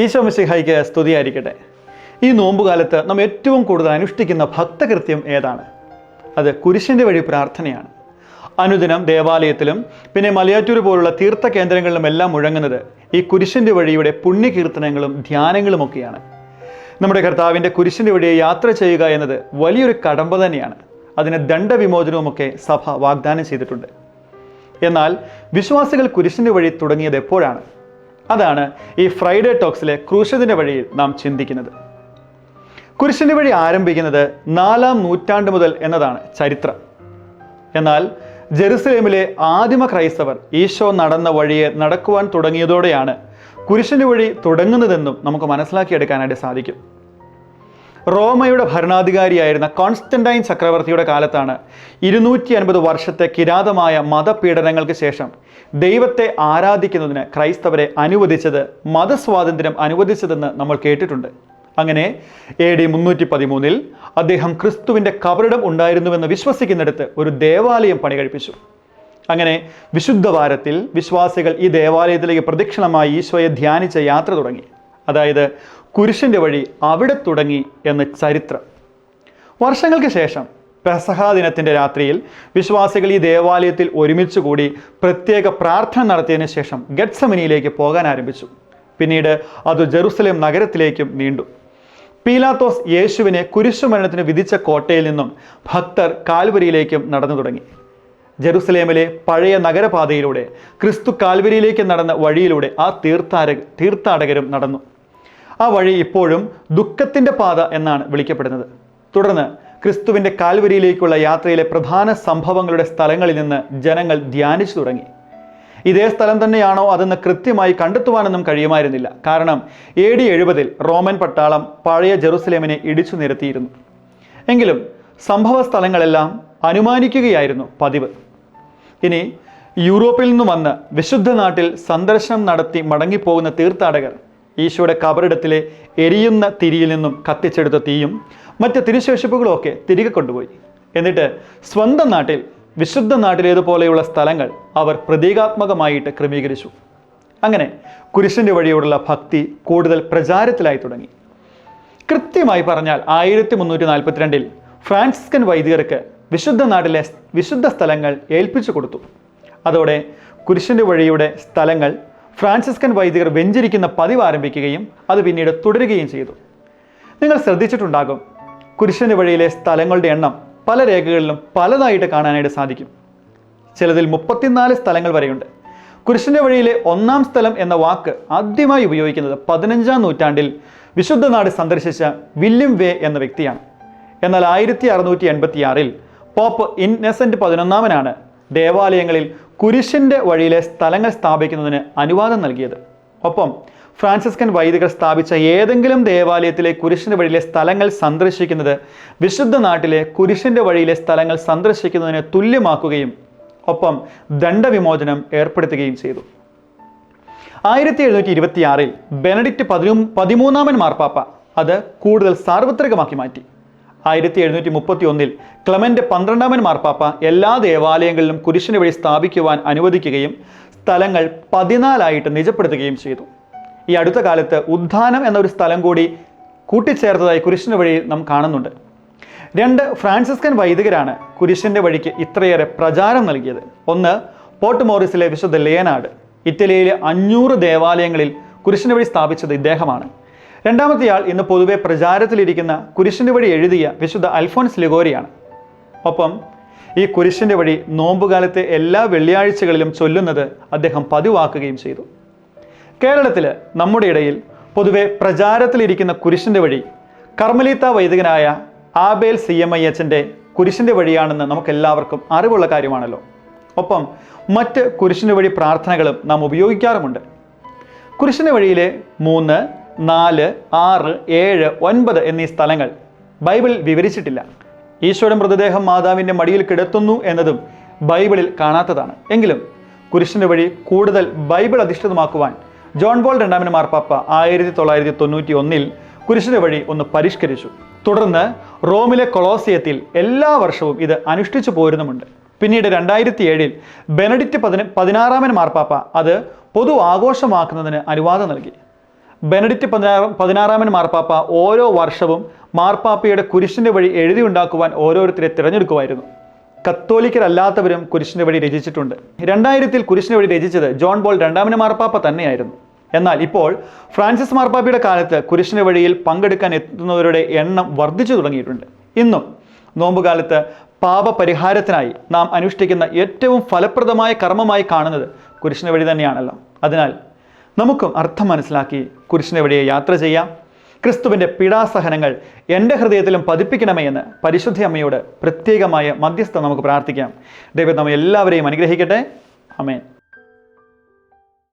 ഈശോ മിശിഹായിക്ക് സ്തുതിയായിരിക്കട്ടെ. ഈ നോമ്പുകാലത്ത് നാം ഏറ്റവും കൂടുതൽ അനുഷ്ഠിക്കുന്ന ഭക്തകൃത്യം ഏതാണ്? അത് കുരിശിന്റെ വഴി പ്രാർത്ഥനയാണ്. അനുദിനം ദേവാലയത്തിലും പിന്നെ മലയാറ്റൂർ പോലുള്ള തീർത്ഥ കേന്ദ്രങ്ങളിലും എല്ലാം മുഴങ്ങുന്നത് ഈ കുരിശിന്റെ വഴിയുടെ പുണ്യകീർത്തനങ്ങളും ധ്യാനങ്ങളുമൊക്കെയാണ് നമ്മുടെ കർത്താവിന്റെ കുരിശിന്റെ വഴിയെ യാത്ര ചെയ്യുക എന്നത് വലിയൊരു കടമ്പ തന്നെയാണ്. അതിന് ദണ്ഡവിമോചനവുമൊക്കെ സഭ വാഗ്ദാനം ചെയ്തിട്ടുണ്ട്. എന്നാൽ വിശ്വാസികൾ കുരിശിന്റെ വഴി തുടങ്ങിയത് എപ്പോഴാണ്? അതാണ് ഈ ഫ്രൈഡേ ടോക്സിലെ ക്രൂശത്തിന്റെ വഴിയിൽ നാം ചിന്തിക്കുന്നത്. കുരിശിന്റെ വഴി ആരംഭിക്കുന്നത് നാലാം നൂറ്റാണ്ട് മുതൽ എന്നതാണ് ചരിത്രം. എന്നാൽ ജെറുസലേമിലെ ആദിമ ക്രൈസ്തവർ ഈശോ നടന്ന വഴിയെ നടക്കുവാൻ തുടങ്ങിയതോടെയാണ് കുരിശിന്റെ വഴി തുടങ്ങുന്നതെന്നും നമുക്ക് മനസ്സിലാക്കിയെടുക്കാനായിട്ട് സാധിക്കും. റോമയുടെ ഭരണാധികാരിയായിരുന്ന കോൺസ്റ്റന്റൈൻ ചക്രവർത്തിയുടെ കാലത്താണ് ഇരുന്നൂറ്റി അൻപത് വർഷത്തെ കിരാതമായ മതപീഡനങ്ങൾക്ക് ശേഷം ദൈവത്തെ ആരാധിക്കുന്നതിന് ക്രൈസ്തവരെ അനുവദിച്ചത് മതസ്വാതന്ത്ര്യം അനുവദിച്ചതെന്ന് നമ്മൾ കേട്ടിട്ടുണ്ട്. അങ്ങനെ എ ഡി മുന്നൂറ്റി പതിമൂന്നിൽ അദ്ദേഹം ക്രിസ്തുവിന്റെ കബറിടം ഉണ്ടായിരുന്നുവെന്ന് വിശ്വസിക്കുന്നിടത്ത് ഒരു ദേവാലയം പണി കഴിപ്പിച്ചു അങ്ങനെ വിശുദ്ധ വാരത്തിൽ വിശ്വാസികൾ ഈ ദേവാലയത്തിലേക്ക് പ്രദക്ഷിണമായി ഈശോയെ ധ്യാനിച്ച് യാത്ര തുടങ്ങി. അതായത് കുരിശിന്റെ വഴി അവിടെ തുടങ്ങി എന്ന ചരിത്രം. വർഷങ്ങൾക്ക് ശേഷം പെസഹാ ദിനത്തിന്റെ രാത്രിയിൽ വിശ്വാസികൾ ഈ ദേവാലയത്തിൽ ഒരുമിച്ച് കൂടി പ്രത്യേക പ്രാർത്ഥന നടത്തിയതിനു ശേഷം ഗഡ്സമിനിയിലേക്ക് പോകാൻ ആരംഭിച്ചു. പിന്നീട് അത് ജെറുസലേം നഗരത്തിലേക്കും നീണ്ടു. പീലാത്തോസ് യേശുവിനെ കുരിശുമരണത്തിന് വിധിച്ച കോട്ടയിൽ നിന്നും ഭക്തർ കാൽവരിയിലേക്കും നടന്നു തുടങ്ങി. ജെറുസലേമിലെ പഴയ നഗരപാതയിലൂടെ ക്രിസ്തു കാൽവരിയിലേക്ക് നടന്ന വഴിയിലൂടെ ആ തീർത്ഥാര തീർത്ഥാടകരും നടന്നു. ആ വഴി ഇപ്പോഴും ദുഃഖത്തിന്റെ പാത എന്നാണ് വിളിക്കപ്പെടുന്നത്. തുടർന്ന് ക്രിസ്തുവിന്റെ കാൽവരിയിലേക്കുള്ള യാത്രയിലെ പ്രധാന സംഭവങ്ങളുടെ സ്ഥലങ്ങളിൽ നിന്ന് ജനങ്ങൾ ധ്യാനിച്ചു തുടങ്ങി. ഇതേ സ്ഥലം തന്നെയാണോ അതെന്ന് കൃത്യമായി കണ്ടെത്തുവാനൊന്നും കഴിയുമായിരുന്നില്ല. കാരണം എ ഡി എഴുപതിൽ റോമൻ പട്ടാളം പഴയ ജെറുസലേമിനെ ഇടിച്ചു നിരത്തിയിരുന്നു. എങ്കിലും സംഭവ സ്ഥലങ്ങളെല്ലാം അനുമാനിക്കുകയായിരുന്നു പതിവ്. ഇനി യൂറോപ്പിൽ നിന്ന് വന്ന് വിശുദ്ധ നാട്ടിൽ സന്ദർശനം നടത്തി മടങ്ങിപ്പോകുന്ന തീർത്ഥാടകർ ഈശോയുടെ കബറിടത്തിലെ എരിയുന്ന തിരിയിൽ നിന്നും കത്തിച്ചെടുത്ത തീയും മറ്റ് തിരുശേഷിപ്പുകളും ഒക്കെ തിരികെ കൊണ്ടുപോയി. എന്നിട്ട് സ്വന്തം നാട്ടിൽ വിശുദ്ധ നാട്ടിലേതുപോലെയുള്ള സ്ഥലങ്ങൾ അവർ പ്രതീകാത്മകമായിട്ട് ക്രമീകരിച്ചു. അങ്ങനെ കുരിശിന്റെ വഴിയോടുള്ള ഭക്തി കൂടുതൽ പ്രചാരത്തിലായി തുടങ്ങി. കൃത്യമായി പറഞ്ഞാൽ ആയിരത്തി മുന്നൂറ്റി നാൽപ്പത്തിരണ്ടിൽ ഫ്രാൻസിസ്കൻ വൈദികർക്ക് വിശുദ്ധ നാട്ടിലെ വിശുദ്ധ സ്ഥലങ്ങൾ ഏൽപ്പിച്ചു കൊടുത്തു. അതോടെ കുരിശിന്റെ വഴിയുടെ സ്ഥലങ്ങൾ ഫ്രാൻസിസ്കൻ വൈദികർ വെഞ്ചരിക്കുന്ന പതിവ് ആരംഭിക്കുകയും അത് പിന്നീട് തുടരുകയും ചെയ്തു. നിങ്ങൾ ശ്രദ്ധിച്ചിട്ടുണ്ടാകും കുരിശന് വഴിയിലെ സ്ഥലങ്ങളുടെ എണ്ണം പല രേഖകളിലും പലതായിട്ട് കാണാനായിട്ട് സാധിക്കും. ചിലതിൽ മുപ്പത്തിനാല് സ്ഥലങ്ങൾ വരെയുണ്ട്. കുരിശിന്റെ വഴിയിലെ ഒന്നാം സ്ഥലം എന്ന വാക്ക് ആദ്യമായി ഉപയോഗിക്കുന്നത് പതിനഞ്ചാം നൂറ്റാണ്ടിൽ വിശുദ്ധ നാട് സന്ദർശിച്ച വില്യം വേ എന്ന വ്യക്തിയാണ്. എന്നാൽ ആയിരത്തി അറുന്നൂറ്റി എൺപത്തിയാറിൽ പോപ്പ് ഇന്നസെന്റ് പതിനൊന്നാമനാണ് ദേവാലയങ്ങളിൽ കുരിശിന്റെ വഴിയിലെ സ്ഥലങ്ങൾ സ്ഥാപിക്കുന്നതിന് അനുവാദം നൽകിയത്. ഒപ്പം ഫ്രാൻസിസ്കൻ വൈദികർ സ്ഥാപിച്ച ഏതെങ്കിലും ദേവാലയത്തിലെ കുരിശിന്റെ വഴിയിലെ സ്ഥലങ്ങൾ സന്ദർശിക്കുന്നത് വിശുദ്ധ നാട്ടിലെ കുരിശിന്റെ വഴിയിലെ സ്ഥലങ്ങൾ സന്ദർശിക്കുന്നതിന് തുല്യമാക്കുകയും ഒപ്പം ദണ്ഡവിമോചനം ഏർപ്പെടുത്തുകയും ചെയ്തു. ആയിരത്തി എഴുന്നൂറ്റി ഇരുപത്തിയാറിൽ ബെനഡിക്റ്റ് പതിനു പതിമൂന്നാമൻ മാർപ്പാപ്പ അത് കൂടുതൽ സാർവത്രികമാക്കി മാറ്റി. ആയിരത്തി എഴുന്നൂറ്റി മുപ്പത്തി ഒന്നിൽ ക്ലമന്റ് പന്ത്രണ്ടാമൻ മാർപ്പാപ്പ എല്ലാ ദേവാലയങ്ങളിലും കുരിശിന് വഴി സ്ഥാപിക്കുവാൻ അനുവദിക്കുകയും സ്ഥലങ്ങൾ പതിനാലായിട്ട് നിജപ്പെടുത്തുകയും ചെയ്തു. ഈ അടുത്ത കാലത്ത് ഉദ്ധാനം എന്നൊരു സ്ഥലം കൂടി കൂട്ടിച്ചേർത്തതായി കുരിശിന് വഴി നാം കാണുന്നുണ്ട്. രണ്ട് ഫ്രാൻസിസ്കൻ വൈദികരാണ് കുരിശിന്റെ വഴിക്ക് ഇത്രയേറെ പ്രചാരം നൽകിയത്. ഒന്ന് പോർട്ട് മോറിസിലെ വിശുദ്ധ ലേനാട് ഇറ്റലിയിലെ അഞ്ഞൂറ് ദേവാലയങ്ങളിൽ കുരിശിന്റെ വഴി സ്ഥാപിച്ചത് ഇദ്ദേഹമാണ്. രണ്ടാമത്തെയാൾ ഇന്ന് പൊതുവെ പ്രചാരത്തിലിരിക്കുന്ന കുരിശിന്റെ വഴി എഴുതിയ വിശുദ്ധ അൽഫോൻസ് ലിഗോരിയാണ് ഒപ്പം ഈ കുരിശിന്റെ വഴി നോമ്പുകാലത്തെ എല്ലാ വെള്ളിയാഴ്ചകളിലും ചൊല്ലുന്നത് അദ്ദേഹം പതിവാക്കുകയും ചെയ്തു. കേരളത്തിൽ നമ്മുടെ ഇടയിൽ പൊതുവെ പ്രചാരത്തിലിരിക്കുന്ന കുരിശിന്റെ വഴി കർമ്മലീത്ത വൈദികനായ ആബേൽ സി എം ഐ എച്ചിന്റെ കുരിശിന്റെ വഴിയാണെന്ന് നമുക്കെല്ലാവർക്കും അറിവുള്ള കാര്യമാണല്ലോ. ഒപ്പം മറ്റ് കുരിശിന്റെ വഴി പ്രാർത്ഥനകളും നാം ഉപയോഗിക്കാറുമുണ്ട്. കുരിശിന്റെ വഴിയിലെ മൂന്ന് നാല് ആറ് ഏഴ് ഒൻപത് എന്നീ സ്ഥലങ്ങൾ ബൈബിൾ വിവരിച്ചിട്ടില്ല. ഈശോയുടെ മൃതദേഹം മാതാവിന്റെ മടിയിൽ കിടത്തുന്നു എന്നതും ബൈബിളിൽ കാണാത്തതാണ്. എങ്കിലും കുരിശിന്റെ വഴി കൂടുതൽ ബൈബിൾ അധിഷ്ഠിതമാക്കുവാൻ ജോൺ ബോൾ രണ്ടാമൻ മാർപ്പാപ്പ ആയിരത്തി തൊള്ളായിരത്തി തൊണ്ണൂറ്റി ഒന്നിൽ കുരിശിന്റെ വഴി ഒന്ന് പരിഷ്കരിച്ചു. തുടർന്ന് റോമിലെ കൊളോസിയത്തിൽ എല്ലാ വർഷവും ഇത് അനുഷ്ഠിച്ചു പോരുന്നുമുണ്ട്. പിന്നീട് രണ്ടായിരത്തി ഏഴിൽ ബെനഡിക്റ്റ് പതിന പതിനാറാമൻ മാർപ്പാപ്പ അത് പൊതു ആഘോഷമാക്കുന്നതിന് അനുവാദം നൽകി. ബെനഡിക്റ്റ് പതിനാറാം പതിനാറാമൻ മാർപ്പാപ്പ ഓരോ വർഷവും മാർപ്പാപ്പയുടെ കുരിശിന്റെ വഴി എഴുതി ഉണ്ടാക്കുവാൻ ഓരോരുത്തരെ തിരഞ്ഞെടുക്കുമായിരുന്നു. കത്തോലിക്കരല്ലാത്തവരും കുരിശിന്റെ വഴി രചിച്ചിട്ടുണ്ട്. രണ്ടായിരത്തിൽ കുരിശിന്റെ വഴി രചിച്ചത് ജോൺ ബോൾ രണ്ടാമന് മാർപ്പാപ്പ തന്നെയായിരുന്നു. എന്നാൽ ഇപ്പോൾ ഫ്രാൻസിസ് മാർപ്പാപ്പയുടെ കാലത്ത് കുരിശിന്റെ വഴിയിൽ പങ്കെടുക്കാൻ എത്തുന്നവരുടെ എണ്ണം വർദ്ധിച്ചു തുടങ്ങിയിട്ടുണ്ട്. ഇന്നും നോമ്പുകാലത്ത് പാപപരിഹാരത്തിനായി നാം അനുഷ്ഠിക്കുന്ന ഏറ്റവും ഫലപ്രദമായ കർമ്മമായി കാണുന്നത് കുരിശിന്റെ വഴി തന്നെയാണല്ലോ. അതിനാൽ നമുക്കും അർത്ഥം മനസ്സിലാക്കി കുരിശിന്റെ വഴിയെ യാത്ര ചെയ്യാം. ക്രിസ്തുവിന്റെ പീഡാസഹനങ്ങൾ എന്റെ ഹൃദയത്തിലും പതിപ്പിക്കണമേ എന്ന് പരിശുദ്ധ അമ്മയോട് പ്രത്യേകമായ മധ്യസ്ഥം നമുക്ക് പ്രാർത്ഥിക്കാം. ദൈവം നമ്മെ എല്ലാവരെയും അനുഗ്രഹിക്കട്ടെ. അമേൻ